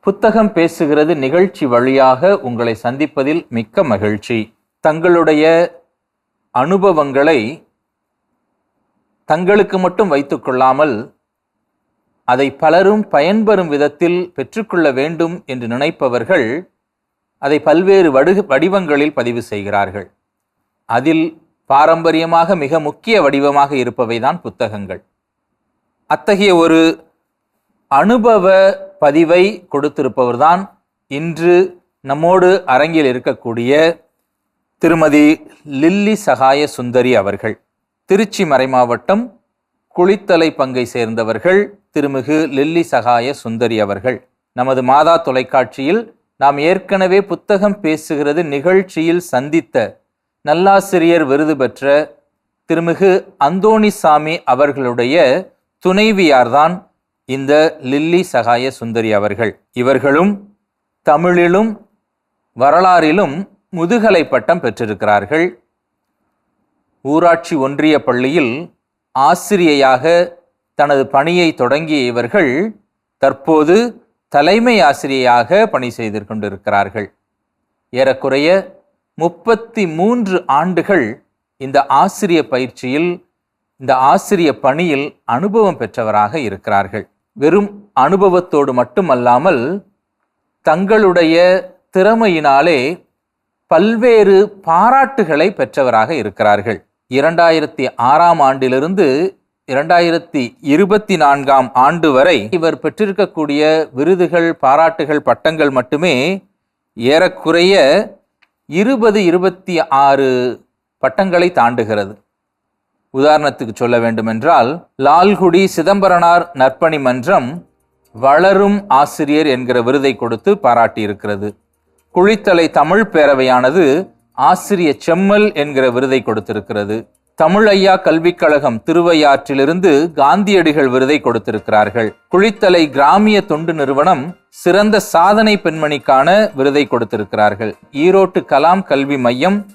புத்தகம் பேசுகிறது நிகழ்ச்சி வழியாக உங்களை சந்திப்பதில் மிக்க மகிழ்ச்சி. தங்களுடைய அனுபவங்களை தங்களுக்கு மட்டும் வைத்துக்கொள்ளாமல் அதை பலரும் பயன்பெறும் விதத்தில் பெற்றுக்கொள்ள வேண்டும் என்று நினைப்பவர்கள் அதை பல்வேறு வடு வடிவங்களில் பதிவு செய்கிறார்கள். அதில் பாரம்பரியமாக மிக முக்கிய வடிவமாக இருப்பவைதான் புத்தகங்கள். அத்தகைய ஒரு அனுபவ பதிவை கொடுத்திருப்பவர்தான் இன்று நம்மோடு அரங்கில் இருக்கக்கூடிய திருமதி லில்லி சகாய சுந்தரி அவர்கள். திருச்சி மறைமாவட்டம் குளித்தலை பங்கை சேர்ந்தவர்கள் திருமிகு லில்லி சகாய சுந்தரி அவர்கள். நமது மாதா தொலைக்காட்சியில் நாம் ஏற்கனவே புத்தகம் பேசுகிறது நிகழ்ச்சியில் சந்தித்த நல்லாசிரியர் விருது பெற்ற திருமிகு அந்தோணிசாமி அவர்களுடைய துணைவியார்தான் இந்த லில்லி சகாய சுந்தரி அவர்கள். இவர்களும் தமிழிலும் வரலாறிலும் முதுகலை பட்டம் பெற்றிருக்கிறார்கள். ஊராட்சி ஒன்றிய பள்ளியில் ஆசிரியையாக தனது பணியை தொடங்கிய இவர்கள் தற்போது தலைமை ஆசிரியையாக பணி செய்து கொண்டிருக்கிறார்கள். ஏறக்குறைய முப்பத்தி மூன்று ஆண்டுகள் இந்த ஆசிரிய பயிற்சியில் இந்த ஆசிரிய பணியில் அனுபவம் பெற்றவராக இருக்கிறார்கள். வெறும் அனுபவத்தோடு மட்டுமல்லாமல் தங்களுடைய திறமையினாலே பல்வேறு பாராட்டுகளை பெற்றவராக இருக்கிறார்கள். இரண்டாயிரத்தி ஆறாம் ஆண்டிலிருந்து இரண்டாயிரத்தி இருபத்தி நான்காம் ஆண்டு வரை இவர் பெற்றிருக்கக்கூடிய விருதுகள் பாராட்டுகள் பட்டங்கள் மட்டுமே ஏறக்குறைய இருபது இருபத்தி ஆறு பட்டங்களை தாண்டுகிறது. உதாரணத்துக்கு சொல்ல வேண்டுமென்றால் லால்குடி சிதம்பரனார் நற்பணி மன்றம் வளரும் ஆசிரியர் என்கிற விருதை கொடுத்து பாராட்டியிருக்கிறது. குழித்தலை தமிழ் பேரவையானது ஆசிரிய செம்மல் என்கிற விருதை கொடுத்திருக்கிறது. தமிழையா கல்விக் கழகம் திருவையாற்றிலிருந்து காந்தியடிகள் விருதை கொடுத்திருக்கிறார்கள். குழித்தலை கிராமிய தொண்டு நிறுவனம் சிறந்த சாதனை பெண்மணிக்கான விருதை கொடுத்திருக்கிறார்கள். ஈரோட்டு கலாம் கல்வி மையம்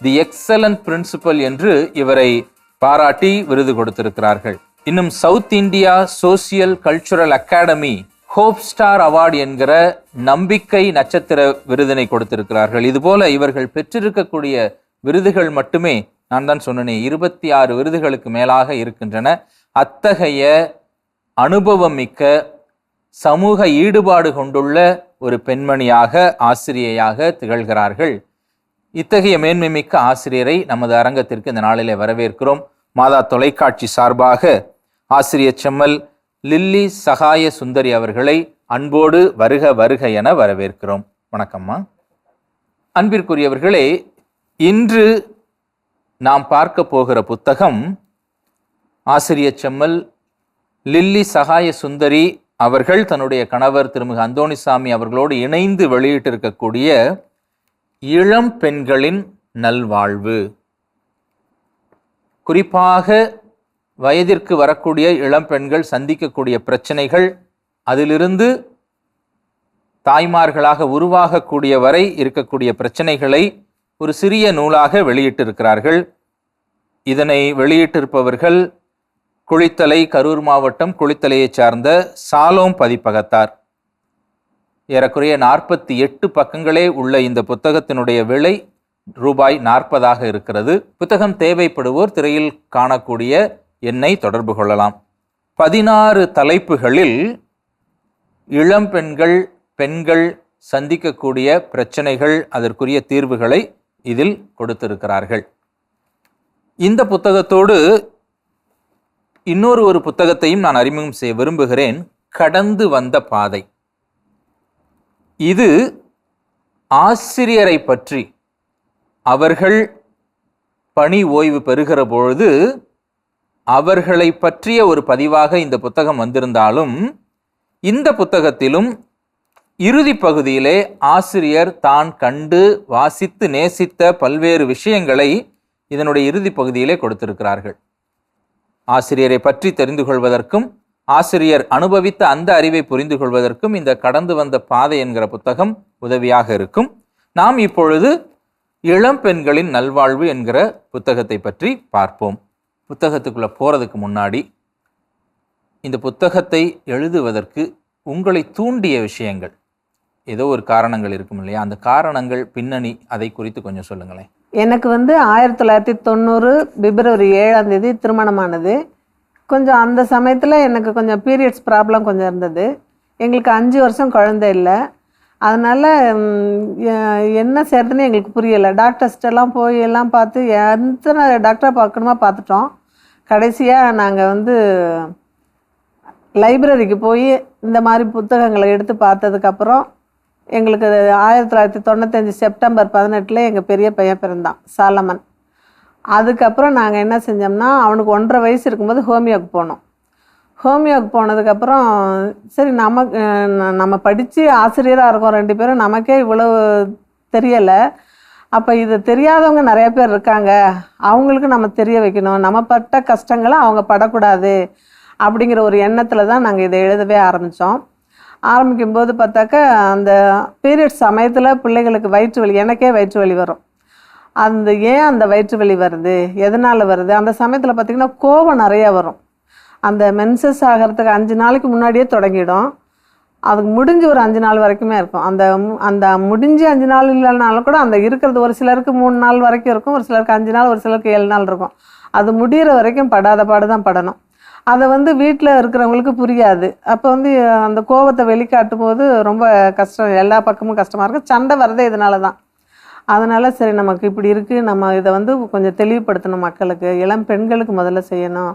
தி எக்ஸலன்ட் பிரின்சிபல் என்று இவரை பாராட்டி விருது கொடுத்திருக்கிறார்கள். இன்னும் South India Social Cultural Academy Hope Star Award என்கிற நம்பிக்கை நட்சத்திர விருதினை கொடுத்திருக்கிறார்கள். இதுபோல இவர்கள் பெற்றிருக்கக்கூடிய விருதுகள் மட்டுமே நான் தான் சொன்னேனே இருபத்தி ஆறு விருதுகளுக்கு மேலாக இருக்கின்றன. அத்தகைய அனுபவம் மிக்க சமூக ஈடுபாடு கொண்டுள்ள ஒரு பெண்மணியாக ஆசிரியையாக திகழ்கிறார்கள். இத்தகைய மேன்மை மிக்க ஆசிரியரை நமது அரங்கத்திற்கு இந்த நாளிலே வரவேற்கிறோம். மாதா தொலைக்காட்சி சார்பாக ஆசிரியர் செம்மல் லில்லி சகாய சுந்தரி அவர்களை அன்போடு வருக வருக என வரவேற்கிறோம். வணக்கம்மா. அன்பிற்குரியவர்களே இன்று நாம் பார்க்க போகிற புத்தகம் ஆசிரியர் செம்மல் லில்லி சகாய சுந்தரி அவர்கள் தன்னுடைய கணவர் திருமிகு அந்தோணிசாமி அவர்களோடு இணைந்து வெளியிட்டிருக்கக்கூடிய இளம் பெண்களின் நல்வாழ்வு. குறிப்பாக வயதிற்கு வரக்கூடிய இளம் பெண்கள் சந்திக்கக்கூடிய பிரச்சனைகள் அதிலிருந்து தாய்மார்களாக உருவாகக்கூடிய வரை இருக்கக்கூடிய பிரச்சனைகளை ஒரு சிறிய நூலாக வெளியிட்டிருக்கிறார்கள். இதனை வெளியிட்டிருப்பவர்கள் குளித்தலை கரூர் மாவட்டம் குளித்தலையைச் சார்ந்த சாலோம் பதிப்பகத்தார். ஏறக்குறைய நாற்பத்தி எட்டு பக்கங்களே உள்ள இந்த புத்தகத்தினுடைய விலை ரூபாய் நாற்பதாக இருக்கிறது. புத்தகம் தேவைப்படுவோர் திரையில் காணக்கூடிய எண்ணை தொடர்பு கொள்ளலாம். பதினாறு தலைப்புகளில் இளம் பெண்கள் பெண்கள் சந்திக்கக்கூடிய பிரச்சனைகள் அதற்குரிய தீர்வுகளை இதில் கொடுத்திருக்கிறார்கள். இந்த புத்தகத்தோடு இன்னொரு ஒரு புத்தகத்தையும் நான் அறிமுகம் செய்ய விரும்புகிறேன். கடந்து வந்த பாதை. இது ஆசிரியரை பற்றி அவர்கள் பணி ஓய்வு பெறுகிற பொழுது அவர்களை பற்றிய ஒரு பதிவாக இந்த புத்தகம் வந்திருந்தாலும் இந்த புத்தகத்திலும் இறுதி பகுதியிலே ஆசிரியர் தான் கண்டு வாசித்து நேசித்த பல்வேறு விஷயங்களை இதனுடைய இறுதி பகுதியிலே கொடுத்திருக்கிறார்கள். ஆசிரியரை பற்றி தெரிந்து கொள்வதற்கும் ஆசிரியர் அனுபவித்த அந்த அறிவை புரிந்து கொள்வதற்கும் இந்த கடந்து வந்த பாதை என்கிற புத்தகம் உதவியாக இருக்கும். நாம் இப்பொழுது இளம் பெண்களின் நல்வாழ்வு என்கிற புத்தகத்தை பற்றி பார்ப்போம். புத்தகத்துக்குள்ளே போகிறதுக்கு முன்னாடி இந்த புத்தகத்தை எழுதுவதற்கு உங்களை தூண்டிய விஷயங்கள். ஏதோ ஒரு காரணங்கள் இருக்கும் இல்லையா? அந்த காரணங்கள் பின்னணி அதை குறித்து கொஞ்சம் சொல்லுங்களேன். எனக்கு வந்து ஆயிரத்தி தொள்ளாயிரத்தி தொண்ணூறு பிப்ரவரி ஏழாம் தேதி திருமணமானது. கொஞ்சம் அந்த சமயத்தில் எனக்கு கொஞ்சம் பீரியட்ஸ் ப்ராப்ளம் கொஞ்சம் இருந்தது. எங்களுக்கு அஞ்சு வருஷம் குழந்தை இல்லை. அதனால் என்ன செய்யறதுன்னு எங்களுக்கு புரியலை. டாக்டர்ஸ்டெல்லாம் போய் எல்லாம் பார்த்து எத்தனை டாக்டரை பார்க்கணுமா பார்த்துட்டோம். கடைசியாக நாங்கள் வந்து லைப்ரரிக்கு போய் இந்த மாதிரி புத்தகங்களை எடுத்து பார்த்ததுக்கப்புறம் எங்களுக்கு ஆயிரத்தி தொள்ளாயிரத்தி தொண்ணூத்தஞ்சு செப்டம்பர் பதினெட்டில் எங்கள் பெரிய பையன் பிறந்தான் சாலமன். அதுக்கப்புறம் நாங்கள் என்ன செஞ்சோம்னா அவனுக்கு ஒன்றரை வயசு இருக்கும்போது ஹோமியோக்கு போனோம். ஹோமியோக்கு போனதுக்கப்புறம் சரி நமக்கு நம்ம படித்து ஆசிரியராக இருக்கோம் ரெண்டு பேரும். நமக்கே இவ்வளோ தெரியலை. அப்போ இது தெரியாதவங்க நிறைய பேர் இருக்காங்க. அவங்களுக்கு நம்ம தெரிய வைக்கணும். நம்ம பட்ட கஷ்டங்களை அவங்க படக்கூடாது அப்படிங்கிற ஒரு எண்ணத்தில் தான் நாங்கள் இதை எழுதவே ஆரம்பித்தோம் ஆரம்பிக்கும்போது பார்த்தாக்கா அந்த பீரியட் சமயத்தில் பிள்ளைகளுக்கு வயிற்று வலி எனக்கே வயிற்று வலி வரும். அந்த ஏன் அந்த வயிற்று வலி வருது? எதனால் வருது? அந்த சமயத்தில் பார்த்திங்கன்னா கோவம் நிறையா வரும். அந்த மென்சஸ் ஆகிறதுக்கு அஞ்சு நாளைக்கு முன்னாடியே தொடங்கிடும். அதுக்கு முடிஞ்சு ஒரு அஞ்சு நாள் வரைக்குமே இருக்கும். அந்த அந்த முடிஞ்சு அஞ்சு நாள் இல்லைனாலும் கூட அந்த இருக்கிறது ஒரு சிலருக்கு மூணு நாள் வரைக்கும் இருக்கும். ஒரு சிலருக்கு அஞ்சு நாள் ஒரு சிலருக்கு ஏழு நாள் இருக்கும். அது முடிகிற வரைக்கும் படாத பாடு தான் படணும். அதை வந்து வீட்டில் இருக்கிறவங்களுக்கு புரியாது. அப்போ வந்து அந்த கோவத்தை வெளிக்காட்டும் போது ரொம்ப கஷ்டம். எல்லா பக்கமும் கஷ்டமாக இருக்கும் சண்டை வரதே இதனால தான் அதனால் சரி நமக்கு இப்படி இருக்குது நம்ம இதை வந்து கொஞ்சம் தெளிவுபடுத்தணும் மக்களுக்கு. இளம் பெண்களுக்கு முதல்ல செய்யணும்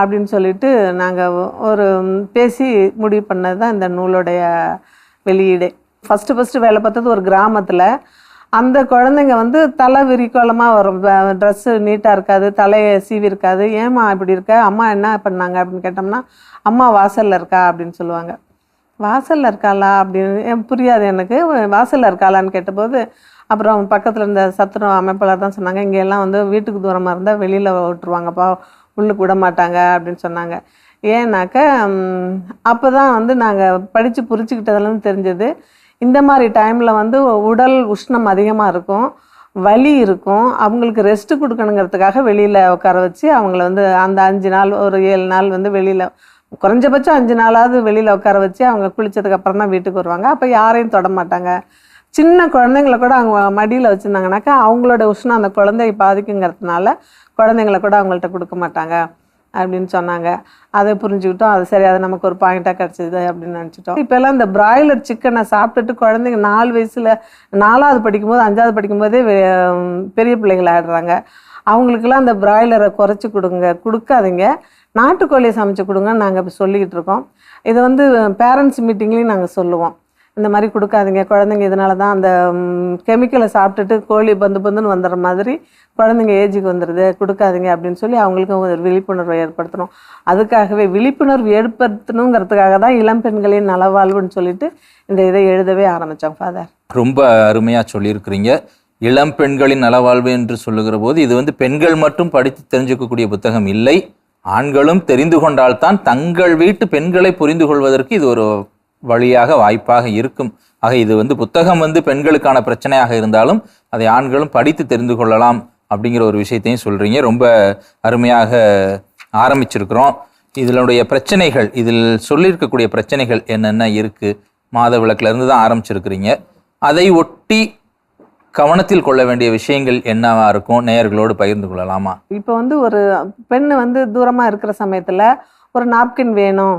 அப்படின்னு சொல்லிட்டு நாங்கள் ஒரு பேசி முடிவு பண்ணது தான் இந்த நூலுடைய வெளியீடே. ஃபஸ்ட்டு ஃபஸ்ட்டு வேலை பார்த்தது ஒரு கிராமத்தில். அந்த குழந்தைங்க வந்து தலை விரிக்கோலமாக வரும். ட்ரெஸ்ஸு நீட்டாக இருக்காது தலையை சீவி இருக்காது. ஏம்மா இப்படி இருக்க? அம்மா என்ன பண்ணாங்க? அப்படின்னு கேட்டோம்னா அம்மா வாசலில் இருக்கா? அப்படின்னு சொல்லுவாங்க. வாசலில் இருக்காளா? அப்படின்னு புரியாது எனக்கு. வாசலில் இருக்காளான்னு கேட்டபோது அப்புறம் பக்கத்தில் இருந்த சத்துணவு அமைப்பாளர் தான் சொன்னாங்க இங்கே எல்லாம் வந்து வீட்டுக்கு தூரமாக இருந்தால் வெளியில் விட்டுருவாங்கப்பா உள்ளுக்கு விட மாட்டாங்க அப்படின்னு சொன்னாங்க. ஏன்னாக்க அப்போ தான் வந்து நாங்கள் படித்து புரிச்சுக்கிட்டதுலேருந்து தெரிஞ்சது. இந்த மாதிரி டைமில் வந்து உடல் உஷ்ணம் அதிகமாக இருக்கும் வலி இருக்கும். அவங்களுக்கு ரெஸ்ட் கொடுக்கணுங்கிறதுக்காக வெளியில் உட்கார வச்சு அவங்கள வந்து அந்த அஞ்சு நாள் ஒரு ஏழு நாள் வந்து வெளியில் குறைஞ்சபட்சம் அஞ்சு நாளாவது வெளியில் உட்கார வச்சு அவங்க குளித்ததுக்கப்புறம் தான் வீட்டுக்கு வருவாங்க. அப்போ யாரையும் தொட மாட்டாங்க. சின்ன குழந்தைங்கள கூட அவங்க மடியில் வச்சுருந்தாங்கனாக்கா அவங்களோட உஷ்ணம் அந்த குழந்தைய பாதிக்குங்கிறதுனால குழந்தைங்கள கூட அவங்கள்ட்ட கொடுக்க மாட்டாங்க அப்படின்னு சொன்னாங்க. அதை புரிஞ்சுக்கிட்டோம். அது சரி அது நமக்கு ஒரு பாயிண்ட்டாக கிடச்சிது அப்படின்னு நினச்சிட்டோம். இப்போல்லாம் இந்த பிராய்லர் சிக்கனை சாப்பிட்டுட்டு குழந்தைங்க நாலு வயசில் நாலாவது படிக்கும்போது அஞ்சாவது படிக்கும்போதே பெரிய பிள்ளைகள் ஆடுறாங்க அவங்களுக்கெல்லாம் அந்த பிராய்லரை குறைச்சி கொடுங்க கொடுக்காதீங்க. நாட்டுக்கோழியை சமைச்சு கொடுங்கன்னு நாங்கள் இப்போ சொல்லிக்கிட்டு இருக்கோம். இதை வந்து பேரண்ட்ஸ் மீட்டிங்லேயும் நாங்கள் சொல்லுவோம். இந்த மாதிரி கொடுக்காதீங்க. குழந்தைங்க இதனால தான் அந்த கெமிக்கலை சாப்பிட்டுட்டு கோழி பந்து பந்துன்னு வந்துடுற மாதிரி குழந்தைங்க ஏஜுக்கு வந்துடுது கொடுக்காதீங்க அப்படின்னு சொல்லி அவங்களுக்கும் ஒரு விழிப்புணர்வை ஏற்படுத்தணும். அதுக்காகவே விழிப்புணர்வு ஏற்படுத்தணுங்கிறதுக்காக தான் இளம் பெண்களின் நலவாழ்வுன்னு சொல்லிட்டு இந்த இதை எழுதவே ஆரம்பித்தோம் ஃபாதர் ரொம்ப அருமையாக சொல்லியிருக்கிறீங்க. இளம் பெண்களின் நலவாழ்வு என்று சொல்லுகிற போது இது வந்து பெண்கள் மட்டும் படித்து தெரிஞ்சுக்கக்கூடிய புத்தகம் இல்லை. ஆண்களும் தெரிந்து கொண்டால்தான் தங்கள் வீட்டு பெண்களை புரிந்து கொள்வதற்கு இது ஒரு வழியாக வாய்ப்பாக இருக்கும். ஆக இது வந்து புத்தகம் வந்து பெண்களுக்கான பிரச்சனையாக இருந்தாலும் அதை ஆண்களும் படித்து தெரிந்து கொள்ளலாம் அப்படிங்கிற ஒரு விஷயத்தையும் சொல்கிறீங்க ரொம்ப அருமையாக ஆரம்பிச்சிருக்கிறோம். இதனுடைய பிரச்சனைகள் இதில் சொல்லியிருக்கக்கூடிய பிரச்சனைகள் என்னென்ன இருக்குது மாத விளக்குலேருந்து தான் ஆரம்பிச்சிருக்கிறீங்க. அதை ஒட்டி கவனத்தில் கொள்ள வேண்டிய விஷயங்கள் என்னவா இருக்கும்? நேயர்களோடு பகிர்ந்து கொள்ளலாமா? இப்போ வந்து ஒரு பெண் வந்து தூரமாக இருக்கிற சமயத்தில் ஒரு நாப்கின் வேணும்.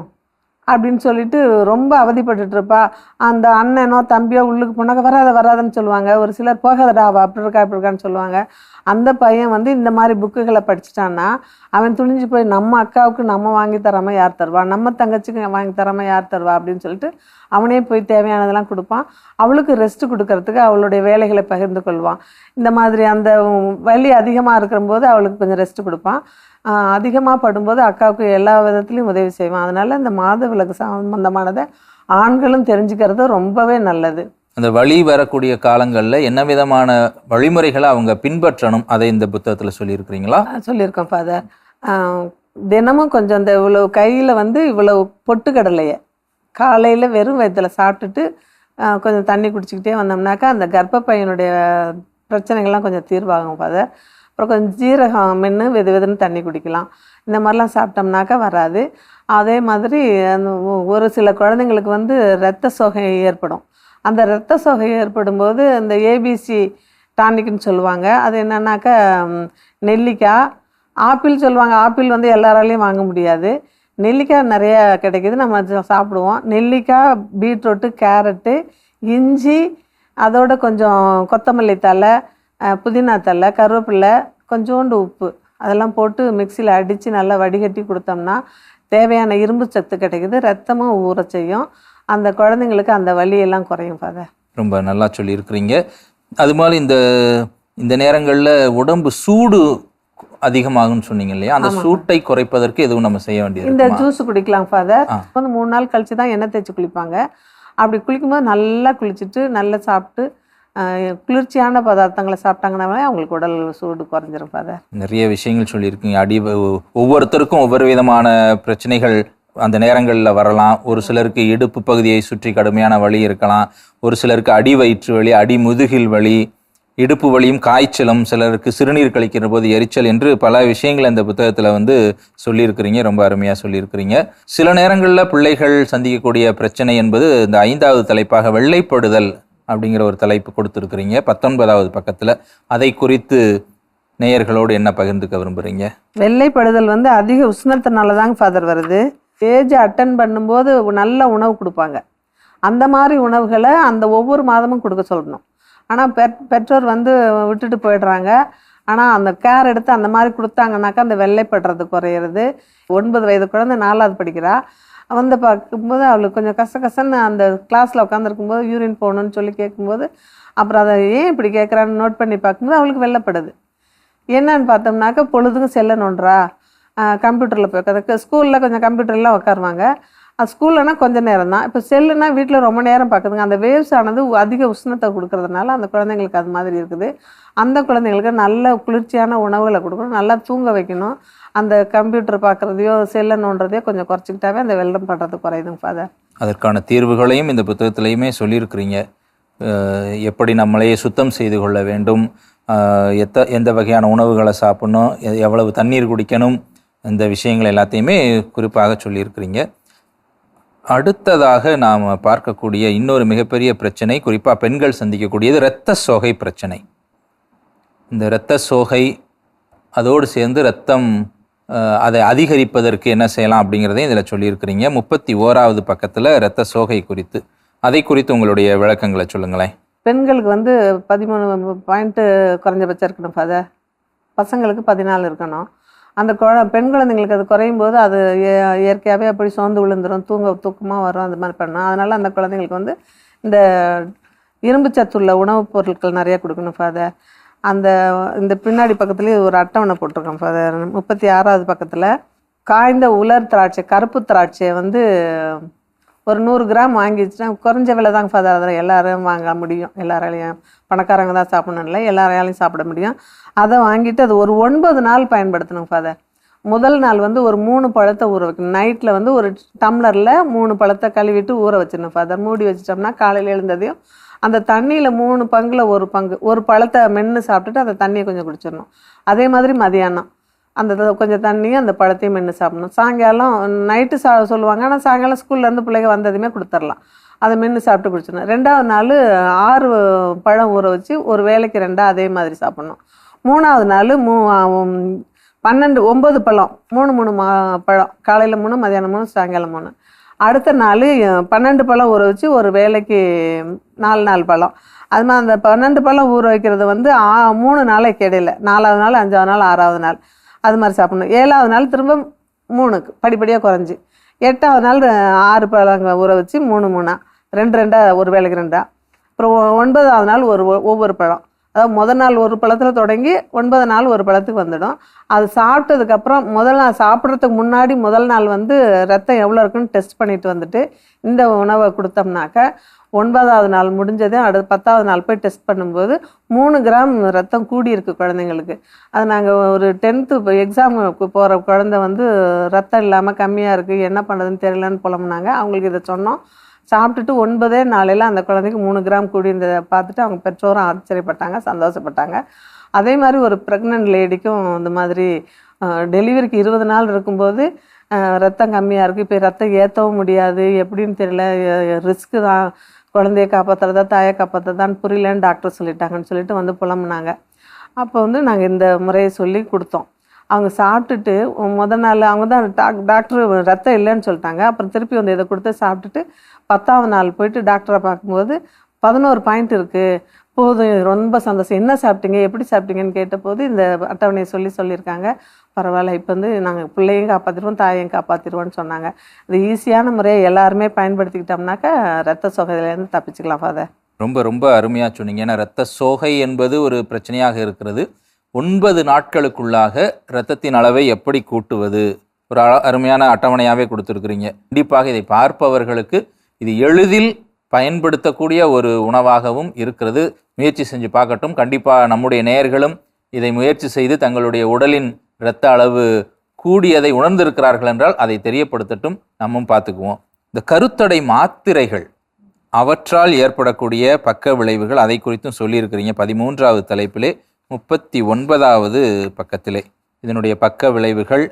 அப்படின்னு சொல்லிட்டு ரொம்ப அவதிப்பட்டுட்டு இருப்பா அந்த அண்ணனோ தம்பியோ உள்ளுக்கு போனாக்க வராத வராதன்னு சொல்லுவாங்க. ஒரு சிலர் போகாதடா அவ அப்படி இருக்கா இப்படி இருக்கான்னு சொல்லுவாங்க. அந்த பையன் வந்து இந்த மாதிரி புக்குகளை படிச்சிட்டான்னா அவன் துணிஞ்சு போய் நம்ம அக்காவுக்கு நம்ம வாங்கி தராமல் யார் தருவா? நம்ம தங்கச்சிக்கு வாங்கி தராமல் யார் தருவா? அப்படின்னு சொல்லிட்டு அவனே போய் தேவையானதெல்லாம் கொடுப்பான். அவளுக்கு ரெஸ்ட் கொடுக்கறதுக்கு அவளுடைய வேலைகளை பகிர்ந்து கொள்வான். இந்த மாதிரி அந்த வலி அதிகமாக இருக்கிறபோது அவளுக்கு கொஞ்சம் ரெஸ்ட் கொடுப்பான். அதிகமாக படும்போது அக்காவுக்கு எல்லா விதத்துலையும் உதவி செய்வான். அதனால இந்த மாத விளக்கு சம்பந்தமானதை ஆண்களும் தெரிஞ்சுக்கிறது ரொம்பவே நல்லது. அந்த வழி வரக்கூடிய காலங்களில் என்ன விதமான வழிமுறைகளை அவங்க பின்பற்றணும்? அதை இந்த புத்தகத்தில் சொல்லியிருக்கிறீங்களா? சொல்லியிருக்கோம் ஃபாதர் தினமும் கொஞ்சம் இந்த இவ்வளோ கையில் வந்து இவ்வளோ பொட்டுக்கடலையை காலையில் வெறும் வயிற்றுல சாப்பிட்டுட்டு கொஞ்சம் தண்ணி குடிச்சிக்கிட்டே வந்தோம்னாக்கா அந்த கர்ப்பப்பையனுடைய பிரச்சனைகள்லாம் கொஞ்சம் தீர்வாகும் ஃபாதர் அப்புறம் கொஞ்சம் ஜீரகம் மென்று வெது வெதுன்னு தண்ணி குடிக்கலாம். இந்த மாதிரிலாம் சாப்பிட்டோம்னாக்கா வராது. அதே மாதிரி அந்த ஒ- ஒரு சில குழந்தைங்களுக்கு வந்து இரத்த சோகை ஏற்படும். அந்த இரத்த சோகை ஏற்படும்போது இந்த ஏபிசி டானிக்னு சொல்லுவாங்க. அது என்னன்னாக்கா நெல்லிக்காய் ஆப்பிள் சொல்லுவாங்க. ஆப்பிள் வந்து எல்லாராலையும் வாங்க முடியாது. நெல்லிக்காய் நிறைய கிடைக்கிது. நம்ம சாப்பிடுவோம். நெல்லிக்காய் பீட்ரூட்டு கேரட்டு இஞ்சி அதோட கொஞ்சம் கொத்தமல்லி தழை புதினா தழை கருவேப்பிலை கொஞ்சோண்டு உப்பு. அதெல்லாம் போட்டு மிக்சியில் அடித்து நல்லா வடிகட்டி கொடுத்தோம்னா தேவையான இரும்பு சத்து கிடைக்கிது. ரத்தமும் ஊற செய்யும் அந்த குழந்தைங்களுக்கு அந்த வலியெல்லாம் குறையும் ஃபாதர் ரொம்ப நல்லா சொல்லியிருக்கிறீங்க. அது மாதிரி இந்த இந்த நேரங்கள்ல உடம்பு சூடு அதிகமாகும்னு சொன்னீங்க இல்லையா? அந்த சூட்டை குறைப்பதற்கு எதுவும் நம்ம செய்ய வேண்டியது இந்த? ஜூஸ் குடிக்கலாம் ஃபாதர். வந்து மூணு நாள் கழிச்சு தான் எண்ணெய் தேய்ச்சி குளிப்பாங்க. அப்படி குளிக்கும்போது நல்லா குளிச்சுட்டு நல்லா சாப்பிட்டு குளிர்ச்சியான பதார்த்தங்களை சாப்பிட்டாங்கன்னாவே அவங்களுக்கு உடல் சூடு குறைஞ்சிரும் ஃபாதர் நிறைய விஷயங்கள் சொல்லியிருக்கீங்க. அடி ஒவ்வொருத்தருக்கும் ஒவ்வொரு விதமான பிரச்சனைகள் அந்த நேரங்களில் வரலாம். ஒரு சிலருக்கு இடுப்பு பகுதியை சுற்றி கடுமையான வலி இருக்கலாம். ஒரு சிலருக்கு அடி வயிற்று வலி அடி முதுகில் வலி இடுப்பு வலியும் காய்ச்சலும் சிலருக்கு சிறுநீர் கழிக்கிற போது எரிச்சல் என்று பல விஷயங்கள் இந்த புத்தகத்தில் வந்து சொல்லியிருக்கிறீங்க. ரொம்ப அருமையாக சொல்லியிருக்கிறீங்க. சில நேரங்களில் பிள்ளைகள் சந்திக்கக்கூடிய பிரச்சனை என்பது இந்த ஐந்தாவது தலைப்பாக வெள்ளைப்படுதல் அப்படிங்கிற ஒரு தலைப்பு கொடுத்துருக்குறீங்க. பத்தொன்பதாவது பக்கத்தில். அதை குறித்து நேயர்களோடு என்ன பகிர்ந்துக்க விரும்புகிறீங்க வெள்ளைப்படுதல் வந்து அதிக உஷ்ணத்தினால தாங்க ஃபாதர் வருது. ஸ்டேஜ் அட்டன் பண்ணும்போது நல்ல உணவு கொடுப்பாங்க. அந்த மாதிரி உணவுகளை அந்த ஒவ்வொரு மாதமும் கொடுக்க சொல்லணும். ஆனால் பெற் பெற்றோர் வந்து விட்டுட்டு போயிடுறாங்க. ஆனால் அந்த கேர் எடுத்து அந்த மாதிரி கொடுத்தாங்கனாக்கா அந்த வெள்ளைப்படுறது குறையிறது. ஒன்பது வயது குழந்தை நாலாவது படிக்கிறா. வந்து பார்க்கும்போது அவளுக்கு கொஞ்சம் கசகசன்னு அந்த கிளாஸில் உட்காந்துருக்கும்போது யூரின் போகணும்னு சொல்லி கேட்கும்போது அப்புறம் அதை ஏன் இப்படி கேட்குறான்னு நோட் பண்ணி பார்க்கும்போது அவளுக்கு வெள்ளைப்படுது என்னன்னு பார்த்தோம்னாக்கா பொழுதுக்கும் செல்ல கம்ப்யூட்டரில் போய் உட்காந்து ஸ்கூலில் கொஞ்சம் கம்ப்யூட்டர்லாம் உட்காருவாங்க அது ஸ்கூல்லனா கொஞ்சம் நேரம் தான் இப்போ செல்லுனா வீட்டில் ரொம்ப நேரம் பார்க்குதுங்க அந்த வேவ்ஸ் ஆனது அதிக உஷ்ணத்தை கொடுக்கறதுனால அந்த குழந்தைங்களுக்கு அது மாதிரி இருக்குது. அந்த குழந்தைங்களுக்கு நல்ல குளிர்ச்சியான உணவுகளை கொடுக்கணும். நல்லா தூங்க வைக்கணும். அந்த கம்ப்யூட்டர் பார்க்குறதையோ செல்லை நோண்டுறதையோ கொஞ்சம் குறைச்சிக்கிட்டாவே அந்த வெள்ளம் பண்ணுறது குறையுதுங்க ஃபாதர் அதற்கான தீர்வுகளையும் இந்த புத்தகத்திலையுமே சொல்லியிருக்கிறீங்க. எப்படி நம்மளையே சுத்தம் செய்து கொள்ள வேண்டும். எத்த எந்த வகையான உணவுகளை சாப்பிடணும்? எ- எவ்வளவு தண்ணீர் குடிக்கணும்? இந்த விஷயங்கள் எல்லாத்தையுமே குறிப்பாக சொல்லியிருக்கிறீங்க. அடுத்ததாக நாம் பார்க்கக்கூடிய இன்னொரு மிகப்பெரிய பிரச்சனை குறிப்பாக பெண்கள் சந்திக்கக்கூடியது இரத்த சோகை பிரச்சனை. இந்த இரத்த சோகை அதோடு சேர்ந்து ரத்தம் அதை அதிகரிப்பதற்கு என்ன செய்யலாம் அப்படிங்கிறதையும் இதில் சொல்லியிருக்கிறீங்க. முப்பத்தி ஓராவது பக்கத்தில் இரத்த சோகை குறித்து. அதை குறித்து உங்களுடைய விளக்கங்களை சொல்லுங்களேன். பெண்களுக்கு வந்து பதிமூணு பாயிண்ட்டு குறைஞ்சபட்சம் இருக்கணும் ஃபாதர். பசங்களுக்கு பதினாலு இருக்கணும். அந்த குழ பெண் குழந்தைங்களுக்கு அது குறையும் போது அது இயற்கையாகவே அப்படி சோர்ந்து விழுந்துரும் தூங்க தூக்கமாக வரும் அந்த மாதிரி பண்ணணும் அதனால் அந்த குழந்தைங்களுக்கு வந்து இந்த இரும்பு சத்துள்ள உணவுப் பொருட்கள் நிறைய கொடுக்கணும் ஃபாதர் அந்த இந்த பின்னாடி பக்கத்துலேயே ஒரு அட்டவணை போட்டிருக்கோம் ஃபாதர் முப்பத்தி ஆறாவது பக்கத்தில் காய்ந்த உலர் திராட்சை கருப்பு திராட்சையை வந்து ஒரு நூறு கிராம் வாங்கிச்சுன்னா குறைஞ்ச விலை தாங்க ஃபாதர் அதில் எல்லோரும் வாங்க முடியும். எல்லாராலையும் பணக்காரங்க தான் சாப்பிடணும்ல எல்லாராலையும் சாப்பிட முடியும். அதை வாங்கிட்டு அது ஒரு ஒன்பது நாள் பயன்படுத்தணும் ஃபாதர் முதல் நாள் வந்து ஒரு மூணு பழத்தை ஊற வைக்கணும். நைட்டில் வந்து ஒரு டம்ளரில் மூணு பழத்தை கழுவிட்டு ஊற வச்சிடணும் ஃபாதர் மூடி வச்சிட்டோம்னா காலையில் எழுந்ததையும் அந்த தண்ணியில் மூணு பங்கில் ஒரு பங்கு ஒரு பழத்தை மென்று சாப்பிட்டுட்டு அந்த தண்ணியை கொஞ்சம் குடிச்சிடணும். அதே மாதிரி மதியானம். அந்த த- கொஞ்சம் தண்ணியும் அந்த பழத்தையும் மென்று சாப்பிடணும். சாயங்காலம் நைட்டு சா சொல்லுவாங்க. ஆனால் சாயங்காலம் ஸ்கூல்லேருந்து பிள்ளைங்க வந்ததுமே கொடுத்துர்லாம் அதை மென்று சாப்பிட்டு குடிச்சிடணும். ரெண்டாவது நாள் ஆறு பழம் ஊற வச்சு ஒரு வேலைக்கு ரெண்டாக அதே மாதிரி சாப்பிட்ணும். மூணாவது நாள் மூ பன்னெண்டு ஒம்பது பழம். மூணு மூணு மா பழம். காலையில் மூணு மதியானம் மூணு சாயங்காலம் மூணு. அடுத்த நாள் பன்னெண்டு பழம் ஊற வச்சு ஒரு வேலைக்கு நாலு நாள் பழம். அது மாதிரி அந்த பன்னெண்டு பழம் ஊற வைக்கிறது வந்து ஆ- மூணு நாளைக்கு இடையில. நாலாவது நாள் அஞ்சாவது நாள் ஆறாவது நாள். அது மாதிரி சாப்பிடணும். ஏழாவது நாள் திரும்ப மூணுக்கு படிப்படியாக குறைஞ்சி. எட்டாவது நாள் ஆறு பழங்க ஊற வச்சு மூணு மூணா. ரெண்டு ரெண்டாக ஒரு வேளைக்கு ரெண்டா. அப்புறம் ஒன்பதாவது நாள் ஒரு ஒ- ஒவ்வொரு பழம். அதாவது முதல் நாள் ஒரு பழத்தில் தொடங்கி ஒன்பது நாள் ஒரு பழத்துக்கு வந்துடும். அது சாப்பிட்டதுக்கப்புறம் முதல் நாள் சாப்பிட்றதுக்கு முன்னாடி முதல் நாள் வந்து ரத்தம் எவ்வளோ இருக்குன்னு டெஸ்ட் பண்ணிட்டு வந்துட்டு இந்த உணவை கொடுத்தோம்னாக்க ஒன்பதாவது நாள் முடிஞ்சதே அடுத்து பத்தாவது நாள் போய் டெஸ்ட் பண்ணும்போது மூணு கிராம் ரத்தம் கூடி இருக்குது குழந்தைங்களுக்கு. அது நாங்கள் ஒரு டென்த்து எக்ஸாமுக்கு போகிற குழந்தை வந்து ரத்தம் இல்லாமல் கம்மியாக இருக்குது என்ன பண்ணுறதுன்னு தெரியலன்னு புலம்புனாங்க. அவங்களுக்கு இதை சொன்னோம். சாப்பிட்டுட்டு ஒன்பதே நாளையில் அந்த குழந்தைக்கு மூணு கிராம் கூடியிருந்ததை பார்த்துட்டு அவங்க பெற்றோரும் ஆச்சரியப்பட்டாங்க சந்தோஷப்பட்டாங்க. அதே மாதிரி ஒரு ப்ரெக்னென்ட் லேடிக்கும் இந்த மாதிரி டெலிவரிக்கு இருபது நாள் இருக்கும்போது ரத்தம் கம்மியாக இருக்குது இப்போ ரத்தம் ஏற்றவும் முடியாது எப்படின்னு தெரியல. ரிஸ்க்கு தான். குழந்தைய காப்பாற்றுறதா தாயை காப்பாற்றுறதான்னு புரியலன்னு டாக்டர் சொல்லிட்டாங்கன்னு சொல்லிட்டு வந்து புலம்புனாங்க. அப்போ வந்து நாங்கள் இந்த முறையை சொல்லி கொடுத்தோம். அவங்க சாப்பிட்டுட்டு முத நாள் அவங்க தான் டாக் டாக்டர் ரத்தம் இல்லைன்னு சொல்லிட்டாங்க. அப்புறம் திருப்பி வந்து இதை கொடுத்து சாப்பிட்டுட்டு பத்தாவது நாள் போயிட்டு டாக்டரை பார்க்கும்போது பதினோரு பாயிண்ட் இருக்குது போதும் ரொம்ப சந்தோஷம். என்ன சாப்பிட்டீங்க? எப்படி சாப்பிட்டீங்கன்னு கேட்டபோது இந்த அட்டவணையை சொல்லி சொல்லியிருக்காங்க. பரவாயில்ல. இப்போ வந்து நாங்கள் பிள்ளையும் காப்பாற்றிடுவோம் தாயையும் காப்பாற்றிடுவோம்னு சொன்னாங்க. இது ஈஸியான முறையை எல்லாருமே பயன்படுத்திக்கிட்டோம்னாக்கா ரத்த சோகையிலேருந்து தப்பிச்சுக்கலாம் ஃபாதர் ரொம்ப ரொம்ப அருமையாக சொன்னீங்க. ஏன்னா ரத்த சோகை என்பது ஒரு பிரச்சனையாக இருக்கிறது. ஒன்பது நாட்களுக்குள்ளாக ரத்தத்தின் அளவை எப்படி கூட்டுவது? ஒரு அருமையான அட்டவணையாகவே கொடுத்துருக்குறீங்க. கண்டிப்பாக இதை பார்ப்பவர்களுக்கு இது எளிதில் பயன்படுத்தக்கூடிய ஒரு உணவாகவும் இருக்கிறது. முயற்சி செஞ்சு பார்க்கட்டும். கண்டிப்பாக நம்முடைய நேயர்களும் இதை முயற்சி செய்து தங்களுடைய உடலின் இரத்த அளவு கூடியதை உணர்ந்திருக்கிறார்கள் என்றால் அதை தெரியப்படுத்தட்டும். நம்மும் பார்த்துக்குவோம். இந்த கருத்தடை மாத்திரைகள் அவற்றால் ஏற்படக்கூடிய பக்க விளைவுகள் அதை குறித்தும் சொல்லியிருக்கிறீங்க. பதிமூன்றாவது தலைப்பிலே முப்பத்தி ஒன்பதாவது பக்கத்திலே. இதனுடைய பக்க விளைவுகள்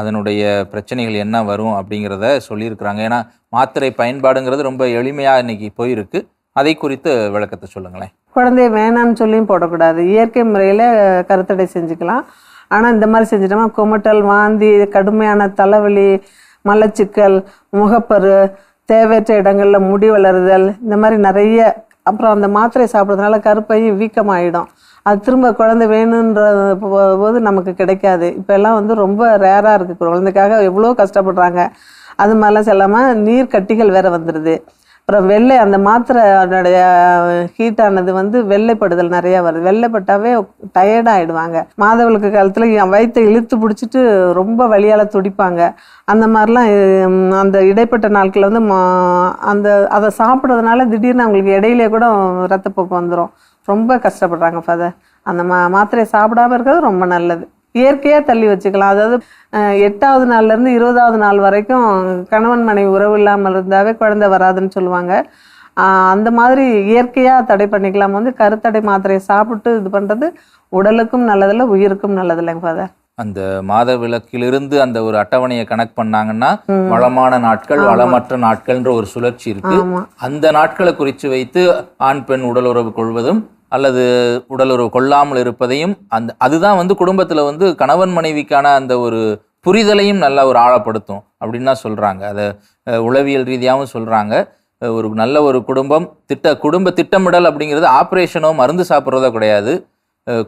அதனுடைய பிரச்சனைகள் என்ன வரும் அப்படிங்கிறத சொல்லியிருக்கிறாங்க. ஏன்னா மாத்திரை பயன்பாடுங்கிறது ரொம்ப எளிமையாக இன்னைக்கு போயிருக்கு. அதை குறித்து விளக்கத்தை சொல்லுங்களேன். குழந்தைய வேணாம்னு சொல்லியும் போடக்கூடாது. இயற்கை முறையில் கருத்தடை செஞ்சுக்கலாம். ஆனால் இந்த மாதிரி செஞ்சிட்டோமா குமட்டல் வாந்தி கடுமையான தலைவலி மலச்சிக்கல் முகப்பரு தேவையற்ற இடங்களில் முடி வளருதல் இந்த மாதிரி நிறைய அப்புறம் அந்த மாத்திரை சாப்பிட்றதுனால கருப்பையும் வீக்கமாகிடும் அது திரும்ப குழந்தை வேணுன்ற போது நமக்கு கிடைக்காது. இப்போ எல்லாம் வந்து ரொம்ப ரேராக இருக்குது குழந்தைக்காக எவ்வளோ கஷ்டப்படுறாங்க. அது மாதிரிலாம் சொல்லாமல் நீர் கட்டிகள் வேறு வந்துடுது அப்புறம் வெள்ளை அந்த மாத்திரை அதனுடைய ஹீட்டானது வந்து வெள்ளைப்படுதல் நிறையா வருது. வெள்ளைப்பட்டாவே டயர்ட் ஆயிடுவாங்க. மாதவளுக்கு காலத்தில் வயிற்றை இழுத்து பிடிச்சிட்டு ரொம்ப வலியால் துடிப்பாங்க. அந்த மாதிரிலாம் அந்த இடைப்பட்ட நாட்களில் வந்து மா- அந்த அதை சாப்பிட்றதுனால திடீர்னு அவங்களுக்கு இடையிலே கூட ரத்தப்போக்கு வந்துடும் ரொம்ப கஷ்டப்படுறாங்க ஃபாதர் அந்த மா மாத்திரையை சாப்பிடாம இருக்கிறது ரொம்ப நல்லது. இயற்கையாக தள்ளி வச்சுக்கலாம். அதாவது எட்டாவது நாள்லேருந்து இருபதாவது நாள் வரைக்கும் கணவன் மனைவி உறவு இல்லாமல் இருந்தாவே குழந்தை வராதுன்னு சொல்லுவாங்க. அந்த மாதிரி இயற்கையாக தடை பண்ணிக்கலாம். வந்து கருத்தடை மாத்திரையை சாப்பிட்டு இது பண்ணுறது உடலுக்கும் நல்லதில்லை உயிருக்கும் நல்லதில்லைங்க ஃபாதர் அந்த மாத விளக்கிலிருந்து அந்த ஒரு அட்டவணையை கனெக்ட் பண்ணாங்கன்னா வளமான நாட்கள் வளமற்ற நாட்கள்ன்ற ஒரு சுழற்சி இருக்கு. அந்த நாட்களை குறித்து வைத்து ஆண் பெண் உடல் உறவு கொள்வதும் அல்லது உடல் உறவு கொள்ளாமல் இருப்பதையும் அந்த அதுதான் வந்து குடும்பத்தில் வந்து கணவன் மனைவிக்கான அந்த ஒரு புரிதலையும் நல்லா ஒரு ஆழப்படுத்தும் அப்படின்னு தான் சொல்கிறாங்க அதை உளவியல் ரீதியாகவும் சொல்கிறாங்க ஒரு நல்ல ஒரு குடும்பம் திட்ட குடும்ப திட்டமிடல் அப்படிங்கிறது ஆப்ரேஷனோ மருந்து சாப்பிட்றதோ கிடையாது.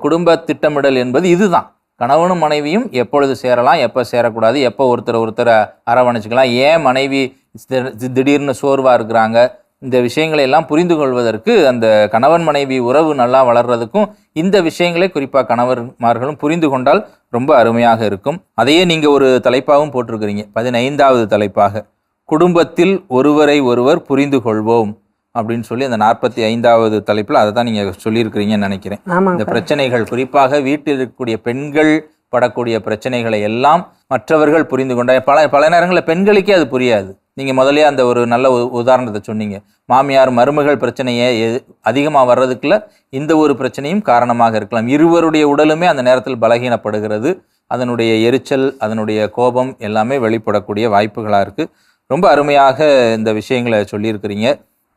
குடும்ப திட்டமிடல் என்பது இதுதான். கணவனும் மனைவியும் எப்பொழுது சேரலாம் எப்போ சேரக்கூடாது எப்போ ஒருத்தர் ஒருத்தரை அரவணைச்சிக்கலாம் ஏன் மனைவி தி- திடீர்னு சோர்வாக இருக்கிறாங்க இந்த விஷயங்களை எல்லாம் புரிந்து கொள்வதற்கு அந்த கணவன் மனைவி உறவு நல்லா வளர்றதுக்கும் இந்த விஷயங்களை குறிப்பாக கணவன்மார்களும் புரிந்து கொண்டால் ரொம்ப அருமையாக இருக்கும். அதையே நீங்கள் ஒரு தலைப்பாகவும் போட்டிருக்கிறீங்க பதினைந்தாவது தலைப்பாக. குடும்பத்தில் ஒருவரை ஒருவர் புரிந்து கொள்வோம். அப்படின்னு சொல்லி அந்த நாற்பத்தி ஐந்தாவது தலைப்பில் அதை தான் நீங்கள் சொல்லியிருக்கிறீங்கன்னு நினைக்கிறேன். இந்த பிரச்சனைகள் குறிப்பாக வீட்டில் இருக்கக்கூடிய பெண்கள் படக்கூடிய பிரச்சனைகளை எல்லாம் மற்றவர்கள் புரிந்து கொண்ட பல பல நேரங்களில் பெண்களுக்கே அது புரியாது. நீங்க முதல்லயே அந்த ஒரு நல்ல உதாரணத்தை சொன்னீங்க. மாமியார் மருமகள் பிரச்சனையே அதிகமாக வர்றதுக்குள்ள இந்த ஒரு பிரச்சனையும் காரணமாக இருக்கலாம். இருவருடைய உடலுமே அந்த நேரத்தில் பலகீனப்படுகிறது. அதனுடைய எரிச்சல் அதனுடைய கோபம் எல்லாமே வெளிப்படக்கூடிய வாய்ப்புகளாக இருக்கு. ரொம்ப அருமையாக இந்த விஷயங்களை சொல்லியிருக்கிறீங்க.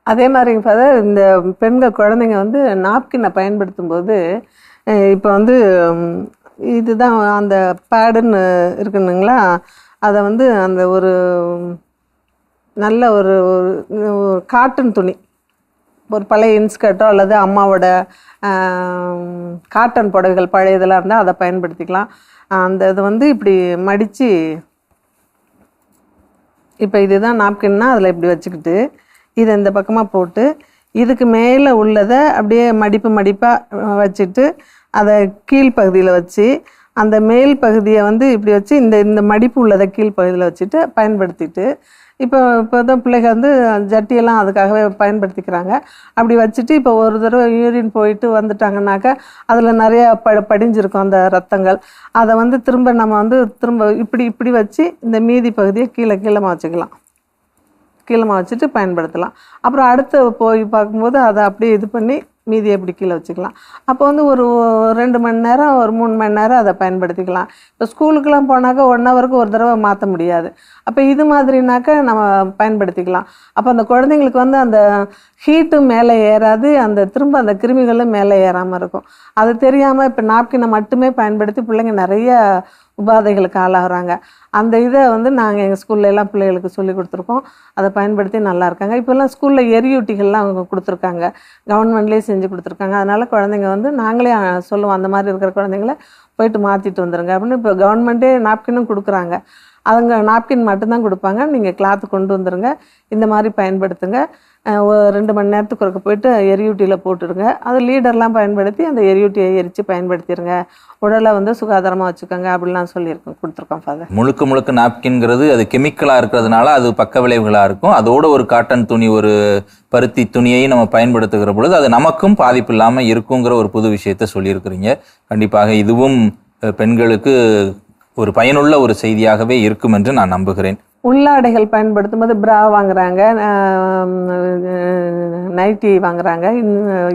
அதே மாதிரி ஃபாதர் இந்த பெண்கள் குழந்தைங்க வந்து நாப்கினை பயன்படுத்தும் போது இப்போ வந்து இதுதான் அந்த பேடுன்னு இருக்குனுங்களா அதை வந்து அந்த ஒரு நல்ல ஒரு ஒரு காட்டன் துணி. ஒரு பழைய இன்ஸ்கர்ட்டோ அல்லது அம்மாவோட காட்டன் புடவைகள் பழைய இதெல்லாம் இருந்தால் அதை பயன்படுத்திக்கலாம். அந்த இதை வந்து இப்படி மடித்து இப்போ இதுதான் நாப்கின்னா அதில் இப்படி வச்சுக்கிட்டு இதை இந்த பக்கமாக போட்டு இதுக்கு மேலே உள்ளதை அப்படியே மடிப்பு மடிப்பாக வச்சுட்டு அதை கீழ்ப்பகுதியில் வச்சு அந்த மேல் பகுதியை வந்து இப்படி வச்சு இந்த இந்த மடிப்பு உள்ளதை கீழ்ப்பகுதியில் வச்சுட்டு பயன்படுத்திட்டு இப்போ இப்போ தான் பிள்ளைகள் வந்து ஜட்டியெல்லாம் அதுக்காகவே பயன்படுத்திக்கிறாங்க. அப்படி வச்சுட்டு இப்போ ஒரு தடவை யூரின் போயிட்டு வந்துட்டாங்கன்னாக்கா அதில் நிறையா ப படிஞ்சிருக்கும் அந்த ரத்தங்கள். அதை வந்து திரும்ப நம்ம வந்து திரும்ப இப்படி இப்படி வச்சு இந்த மீதி பகுதியை கீழே கீழமாக வச்சுக்கலாம். கீழமாக வச்சுட்டு பயன்படுத்தலாம். அப்புறம் அடுத்து போய் பார்க்கும்போது அதை அப்படியே இது பண்ணி மீதி எப்படி கீழே வச்சுக்கலாம். அப்போ வந்து ஒரு ரெண்டு மணி நேரம் ஒரு மூணு மணி நேரம் அதை பயன்படுத்திக்கலாம். இப்போ ஸ்கூலுக்கெலாம் போனாக்கா ஒன் ஹவருக்கு ஒரு தடவை மாற்ற முடியாது. அப்போ இது மாதிரினாக்கா நம்ம பயன்படுத்திக்கலாம். அப்போ அந்த குழந்தைங்களுக்கு வந்து அந்த ஹீட்டும் மேலே ஏறாது அந்த திரும்ப அந்த கிருமிகளும் மேலே ஏறாமல் இருக்கும். அது தெரியாமல் இப்போ நாப்கினை மட்டுமே பயன்படுத்தி பிள்ளைங்க நிறைய உபாதைகளுக்கு ஆளாகிறாங்க. அந்த இதை வந்து நாங்கள் எங்கள் ஸ்கூல்ல எல்லாம் பிள்ளைகளுக்கு சொல்லி கொடுத்துருக்கோம். அதை பயன்படுத்தி நல்லா இருக்காங்க. இப்போல்லாம் ஸ்கூலில் எரியூட்டிகள்லாம் அவங்க கொடுத்துருக்காங்க. கவர்மெண்ட்லேயே செஞ்சு கொடுத்துருக்காங்க. அதனால் குழந்தைங்க வந்து நாங்களே சொல்லுவோம் அந்த மாதிரி இருக்கிற குழந்தைங்கள போயிட்டு மாற்றிட்டு வந்துடுங்க அப்படின்னு. இப்போ கவர்மெண்ட்டே நாப்கினும் கொடுக்குறாங்க. அவங்க நாப்கின் மட்டும்தான் கொடுப்பாங்க. நீங்கள் கிளாத்து கொண்டு வந்துடுங்க இந்த மாதிரி பயன்படுத்துங்க. ஒரு ரெண்டு மணி நேரத்துக்கு ஒருக்க போயிட்டு எரியூட்டியில் போட்டுருங்க அது லீடர்லாம் பயன்படுத்தி அந்த எரியூட்டியை எரித்து பயன்படுத்திடுங்க உடலை வந்து சுகாதாரமாக வச்சுக்கோங்க அப்படிலாம் சொல்லியிருக்கோம் கொடுத்துருக்கோம் ஃபாதர் முழுக்க முழுக்க நாப்கின்ங்கிறது அது கெமிக்கலாக இருக்கிறதுனால அது பக்க விளைவுகளாக இருக்கும். அதோட ஒரு காட்டன் துணி ஒரு பருத்தி துணியை நம்ம பயன்படுத்துகிற பொழுது அது நமக்கும் பாதிப்பு இல்லாமல் இருக்குங்கிற ஒரு புது விஷயத்த சொல்லியிருக்கிறீங்க. கண்டிப்பாக இதுவும் பெண்களுக்கு ஒரு பயனுள்ள ஒரு செய்தியாகவே இருக்கும் என்று நான் நம்புகிறேன். உள்ளாடைகள் பயன்படுத்தும் போது ப்ரா வாங்குறாங்க நைட்டி வாங்குறாங்க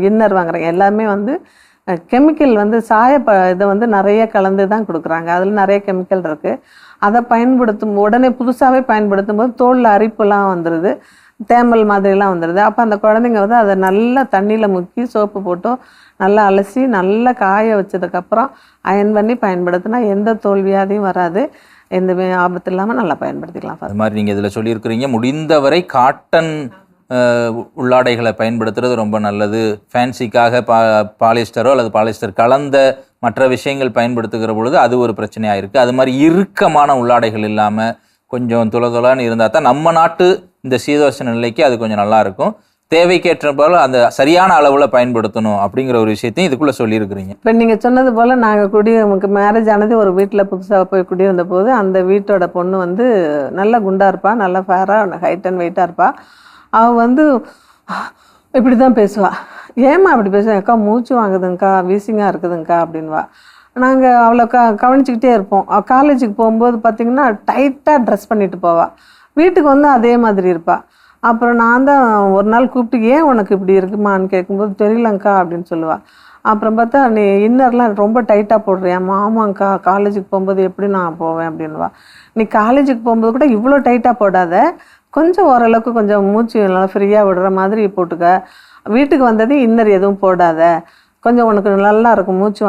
இன்னர் வாங்குறாங்க. எல்லாமே வந்து கெமிக்கல் வந்து சாய ப இதை வந்து நிறைய கலந்து தான் கொடுக்குறாங்க. அதில் நிறைய கெமிக்கல் இருக்குது அதை பயன்படுத்தும் உடனே புதுசாகவே பயன்படுத்தும் போது தோலில் அரிப்புலாம் வந்துடுது தேமல் மாதிரிலாம் வந்துடுது அப்போ அந்த குழந்தைங்க வந்து அதை நல்லா தண்ணியில் முக்கி சோப்பு போட்டோ நல்லா அலசி நல்லா காய வச்சதுக்கப்புறம் அயன் பண்ணி பயன்படுத்தினா எந்த தோல் வியாதியும் வராது. எந்த ஆபத்து இல்லாமல் நல்லா பயன்படுத்திக்கலாம் அது மாதிரி நீங்கள் இதில் சொல்லியிருக்கிறீங்க. முடிந்தவரை காட்டன் உள்ளாடைகளை பயன்படுத்துறது ரொம்ப நல்லது. ஃபேன்சிக்காக பா பாலிஸ்டரோ அல்லது பாலிஸ்டர் கலந்த மற்ற விஷயங்கள் பயன்படுத்துகிற பொழுது அது ஒரு பிரச்சனையாக இருக்குது அது மாதிரி இறுக்கமான உள்ளாடைகள் இல்லாமல் கொஞ்சம் துளதுளான்னு இருந்தால் தான் நம்ம நாட்டு இந்த சீதோஷ நிலைக்கு அது கொஞ்சம் நல்லாயிருக்கும். தேவைக்கேற்ற போல அந்த சரியான அளவில் பயன்படுத்தணும் அப்படிங்கிற ஒரு விஷயத்தையும் இதுக்குள்ளே சொல்லியிருக்கிறீங்க. இப்போ நீங்கள் சொன்னது போல் நாங்கள் குடி நமக்கு மேரேஜ் ஆனது ஒரு வீட்டில் புதுசாக போய் குடியிருந்த போது அந்த வீட்டோட பொண்ணு வந்து நல்ல குண்டாக இருப்பாள் நல்ல ஃபேராக ஹைட் அண்ட் வெயிட்டாக இருப்பாள் அவள் வந்து இப்படி தான் பேசுவாள் ஏம்மா அப்படி பேசுவேன் அக்கா மூச்சு வாங்குதுங்க்கா வீசிங்காக இருக்குதுங்க்கா அப்படின்வா. நாங்கள் அவ்வளோ க கவனிச்சுக்கிட்டே இருப்போம். காலேஜுக்கு போகும்போது பார்த்திங்கன்னா டைட்டாக ட்ரெஸ் பண்ணிட்டு போவாள் வீட்டுக்கு வந்து அதே மாதிரி இருப்பாள் அப்புறம் நான் தான் ஒரு நாள் கூப்பிட்டு ஏன் உனக்கு இப்படி இருக்குமான்னு கேட்கும்போது தெரியலங்க்கா அப்படின்னு சொல்லுவாள் அப்புறம் பார்த்தா நீ இன்னர்லாம் ரொம்ப டைட்டாக போடுறியாம்மா ஆமாங்க்கா காலேஜுக்கு போகும்போது எப்படி நான் போவேன்? அப்படின்வா நீ காலேஜுக்கு போகும்போது கூட இவ்வளோ டைட்டாக போடாத. கொஞ்சம் ஓரளவுக்கு கொஞ்சம் மூச்சு நல்லா ஃப்ரீயாக விடுற மாதிரி போட்டுக்க. வீட்டுக்கு வந்ததே இன்னர் எதுவும் போடாத. கொஞ்சம் உனக்கு நல்லா இருக்கும். மூச்சு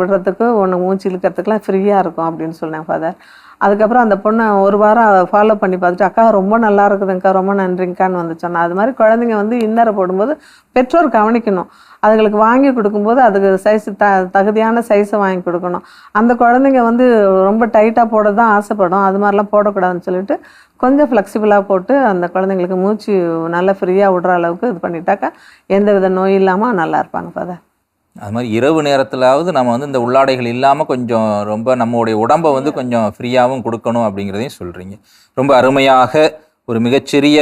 விடுறதுக்கு உனக்கு மூச்சு இழுக்கிறதுக்குலாம் ஃப்ரீயாக இருக்கும் அப்படின்னு சொன்னேன் ஃபாதர் அதுக்கப்புறம் அந்த பொண்ணை ஒரு வாரம் ஃபாலோ பண்ணி பார்த்துட்டு அக்கா ரொம்ப நல்லா இருக்குதுங்க்கா ரொம்ப நன்றிங்க்கான்னு வந்து சொன்னேன் அது மாதிரி குழந்தைங்க வந்து இன்னரை போடும்போது பெற்றோர் கவனிக்கணும். அதுங்களுக்கு வாங்கி கொடுக்கும்போது அதுக்கு சைஸ் த தகுதியான சைஸை வாங்கி கொடுக்கணும். அந்த குழந்தைங்க வந்து ரொம்ப டைட்டாக போட தான் ஆசைப்படும். அது மாதிரிலாம் போடக்கூடாதுன்னு சொல்லிட்டு கொஞ்சம் ஃப்ளெக்சிபிளாக போட்டு அந்த குழந்தைங்களுக்கு மூச்சு நல்லா ஃப்ரீயாக விடுற அளவுக்கு இது பண்ணிட்டாக்கா எந்த வித நோய் இல்லாமல் நல்லா இருப்பாங்க ஃபாதர் அது மாதிரி இரவு நேரத்திலாவது நம்ம வந்து இந்த உள்ளாடைகள் இல்லாமல் கொஞ்சம் ரொம்ப நம்மளுடைய உடம்பை வந்து கொஞ்சம் ஃப்ரீயாகவும் கொடுக்கணும் அப்படிங்கிறதையும் சொல்கிறீங்க ரொம்ப அருமையாக ஒரு மிகச்சிறிய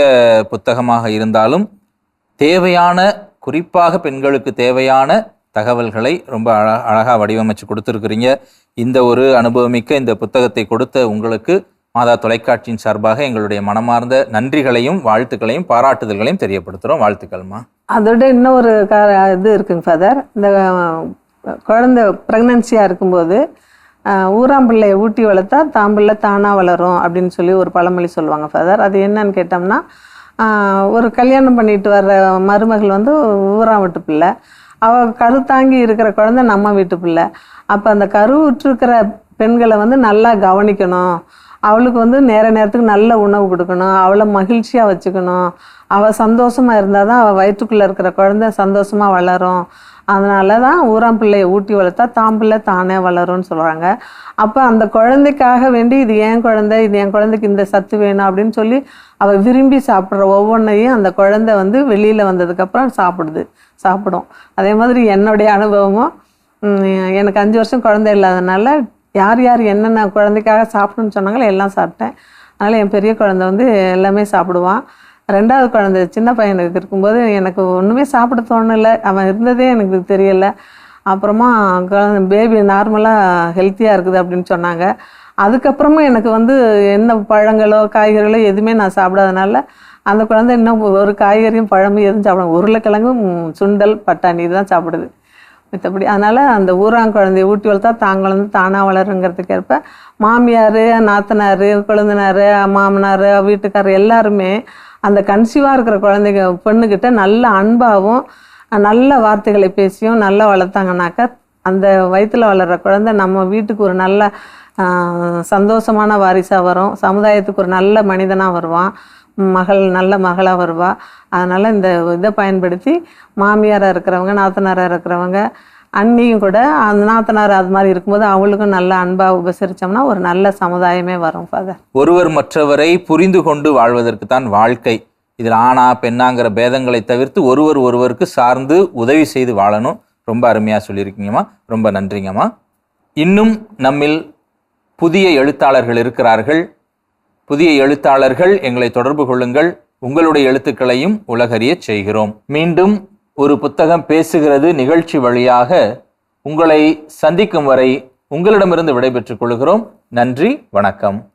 புத்தகமாக இருந்தாலும் தேவையான குறிப்பாக பெண்களுக்கு தேவையான தகவல்களை ரொம்ப அழ அழகாக வடிவமைச்சு கொடுத்துருக்குறீங்க. இந்த ஒரு அனுபவமிக்க இந்த புத்தகத்தை கொடுத்த உங்களுக்கு மாதா தொலைக்காட்சியின் சார்பாக எங்களுடைய மனமார்ந்த நன்றிகளையும் வாழ்த்துக்களையும் பாராட்டுதல்களையும் தெரியப்படுத்துகிறோம் வாழ்த்துக்கள்மா. அதோட இன்னொரு க இது இருக்குங்க ஃபாதர் இந்த குழந்தை ப்ரெக்னன்சியாக இருக்கும்போது ஊராம் ஊராம்பிள்ளையை ஊட்டி வளர்த்தா தாம்பிள்ளை தானாக வளரும் அப்படின்னு சொல்லி ஒரு பழமொழி சொல்லுவாங்க ஃபாதர் அது என்னன்னு கேட்டோம்னா ஒரு கல்யாணம் பண்ணிட்டு வர்ற மருமகள் வந்து ஊராம் வீட்டு பிள்ளை. அவள் கரு தாங்கி இருக்கிற குழந்தை நம்ம வீட்டு பிள்ளை. அப்போ அந்த கரு உற்றிருக்கிற பெண்களை வந்து நல்லா கவனிக்கணும். அவளுக்கு வந்து நேர நேரத்துக்கு நல்ல உணவு கொடுக்கணும் அவளை மகிழ்ச்சியாக வச்சுக்கணும். அவள் சந்தோஷமாக இருந்தால் தான் அவள் வயிற்றுக்குள்ளே இருக்கிற குழந்தை சந்தோஷமாக வளரும். அதனால தான் ஊராம் பிள்ளையை ஊட்டி வளர்த்தா தாம் பிள்ளை தானே வளரும்னு சொல்கிறாங்க அப்போ அந்த குழந்தைக்காக வேண்டி இது என் குழந்தை இது என் குழந்தைக்கு இந்த சத்து வேணும் அப்படின்னு சொல்லி அவள் விரும்பி சாப்பிட்ற ஒவ்வொன்றையும் அந்த குழந்தை வந்து வெளியில் வந்ததுக்கப்புறம் சாப்பிடுது சாப்பிடும். அதே மாதிரி என்னுடைய அனுபவமும் எனக்கு அஞ்சு வருஷம் குழந்தை இல்லாதனால யார் யார் என்னென்ன குழந்தைக்காக சாப்பிடணும்னு சொன்னாங்களோ எல்லாம் சாப்பிட்டேன். அதனால் என் பெரிய குழந்தை வந்து எல்லாமே சாப்பிடுவான். ரெண்டாவது குழந்தை சின்ன பையனுக்கு இருக்கும்போது எனக்கு ஒன்றுமே சாப்பிட தோணலை. அவன் இருந்ததே எனக்கு தெரியலை. அப்புறமா குழந்தை பேபி நார்மலாக ஹெல்த்தியாக இருக்குது அப்படின்னு சொன்னாங்க. அதுக்கப்புறமும் எனக்கு வந்து என்ன பழங்களோ காய்கறிகளோ எதுவுமே நான் சாப்பிடாதனால அந்த குழந்தை இன்னும் ஒரு காய்கறியும் பழமும் எதுவும் சாப்பிடும் உருளைக்கிழங்கும் சுண்டல் பட்டாணி இதுதான் சாப்பிடுது. மற்றபடி அதனால் அந்த ஊராங்குழந்தைய ஊட்டி வளர்த்தா தான் வந்து தானாக வளருங்கிறதுக்கு ஏற்ப மாமியார் நாத்தனார் கொழுந்தனார் மாமனார் வீட்டுக்காரர் எல்லாருமே அந்த கன்சீவாக இருக்கிற குழந்தைங்க பொண்ணுக்கிட்ட நல்ல அன்பாகவும் நல்ல வார்த்தைகளை பேசியும் நல்லா வளர்த்தாங்கனாக்கா அந்த வயிற்றில் வளர்கிற குழந்தை நம்ம வீட்டுக்கு ஒரு நல்ல சந்தோஷமான வாரிசாக வரும். சமுதாயத்துக்கு ஒரு நல்ல மனிதனாக வருவான். மகள் நல்ல மகளாக வருவா. அதனால் இந்த இதை பயன்படுத்தி மாமியாராக இருக்கிறவங்க நாத்தனாராக இருக்கிறவங்க அண்ணியும் கூட அந்த நாத்தனார் அது மாதிரி இருக்கும்போது அவளுக்கும் நல்ல அன்பாக உபசரித்தோம்னா ஒரு நல்ல சமுதாயமே வரும் ஃபாதர் ஒருவர் மற்றவரை புரிந்து கொண்டு வாழ்வதற்கு தான் வாழ்க்கை. இதில் ஆணா பெண்ணாங்கிற பேதங்களை தவிர்த்து ஒருவர் ஒருவருக்கு சார்ந்து உதவி செய்து வாழணும். ரொம்ப அருமையாக சொல்லியிருக்கீங்கம்மா. ரொம்ப நன்றிங்கம்மா. இன்னும் நம்மில் புதிய எழுத்தாளர்கள் இருக்கிறார்கள். புதிய எழுத்தாளர்கள் எங்களை தொடர்பு கொள்ளுங்கள். உங்களுடைய எழுத்துக்களையும் உலகறிய செய்கிறோம். மீண்டும் ஒரு புத்தகம் பேசுகிறது நிகழ்ச்சி வழியாக. உங்களை சந்திக்கும் வரை உங்களிடமிருந்து விடைபெற்றுக் கொள்கிறோம். நன்றி வணக்கம்.